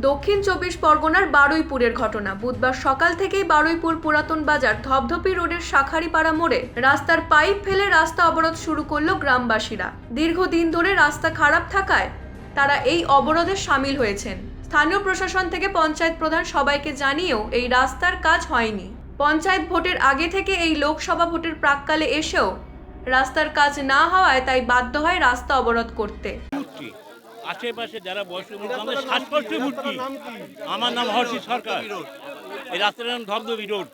দক্ষিণ চব্বিশ পরগনার বারুইপুরের ঘটনা। বুধবার সকাল থেকেই বারুইপুর পুরাতন বাজার ধপধপি রোডের শাখারিপাড়া মোড়ে রাস্তার পাইপ ফেলে রাস্তা অবরোধ শুরু করল গ্রামবাসীরা। দীর্ঘদিন ধরে রাস্তা খারাপ থাকায় তারা এই অবরোধে সামিল হয়েছেন। স্থানীয় প্রশাসন থেকে পঞ্চায়েত প্রধান সবাইকে জানিয়েও এই রাস্তার কাজ হয়নি। পঞ্চায়েত ভোটের আগে থেকে এই লোকসভা ভোটের প্রাককালে এসেও রাস্তার কাজ না হওয়ায় তাই বাধ্য হয় রাস্তা অবরোধ করতে। আশেপাশে যারা বয়স্ক আমাদের শ্বাসকষ্টে আমার নাম হর্ষি সরকার। এই রাস্তাটার নাম ধবধবি রোড।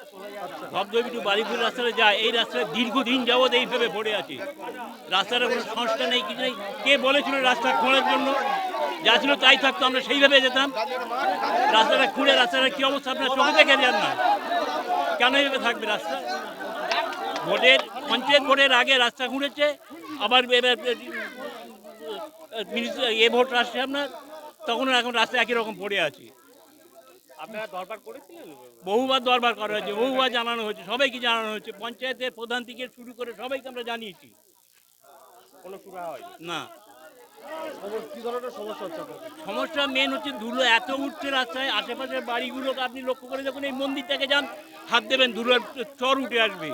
ধবধবি টু বাড়িপুর রাস্তাটা যায় এই রাস্তাটা দীর্ঘদিন যাবৎ এইভাবে পড়ে আছে। রাস্তাটা কোনো সংস্কার নেই কিছু নেই। কে বলেছিল রাস্তা খোঁড়ার জন্য? যা ছিল তাই থাকতো আমরা সেইভাবে যেতাম। রাস্তাটা খুঁড়ে রাস্তাটা কী অবস্থা আপনার চোখে দেখে যান না। কেন এইভাবে থাকবে রাস্তা? ভোটের পঞ্চায়েত ভোটের আগে রাস্তা খুঁড়েছে আবার এবার এ ভোট আসছে আপনার তখন এখন রাস্তায় একই রকম পড়ে আছে। আপনারা দরবার করেছিলেন? বহুবার দরবার করা হয়েছে বহুবার জানানো হয়েছে সবাইকে জানানো হয়েছে পঞ্চায়েতের প্রধান থেকে শুরু করে সবাইকে আমরা জানিয়েছি। কোনো সুরা হয়নি? না। সমস্যা মেন হচ্ছে ধুলো এত উঠছে রাস্তায় আশেপাশের বাড়িগুলোকে আপনি লক্ষ্য করে যখন এই মন্দিরটাকে যান হাত দেবেন ধুলোর চর উঠে আসবে।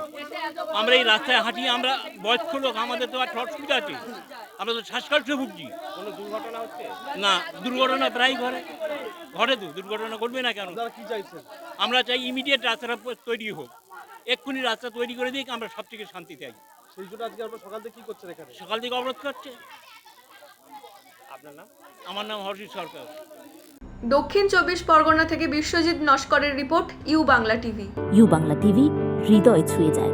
আমরা এই রাস্তায় হাঁটি আমরা বয়স্ক লোক আমাদের তো আর অসুবিধা আছে। আমরা তো শ্বাসকষ্ট ভুগছি। কোনো দুর্ঘটনা হচ্ছে? না দুর্ঘটনা প্রায় ঘরে ঘটে তো দুর্ঘটনা ঘটবে না কেন? আমরা চাই ইমিডিয়েট রাস্তাটা তৈরি হোক। এক্ষুনি রাস্তা তৈরি করে দিক আমরা সব থেকে শান্তি চাই। সেই জন্য আজকে আপনারা সকাল থেকে কি করছেন এখানে? সকাল থেকে অবরোধ করছে। আপনার নাম? আমার নাম হর্ষিত সরকার। দক্ষিণ চব্বিশ পরগনা থেকে Biswajit নস্করের report U Bangla TV. U Bangla TV হৃদয় ছুঁয়ে যায়।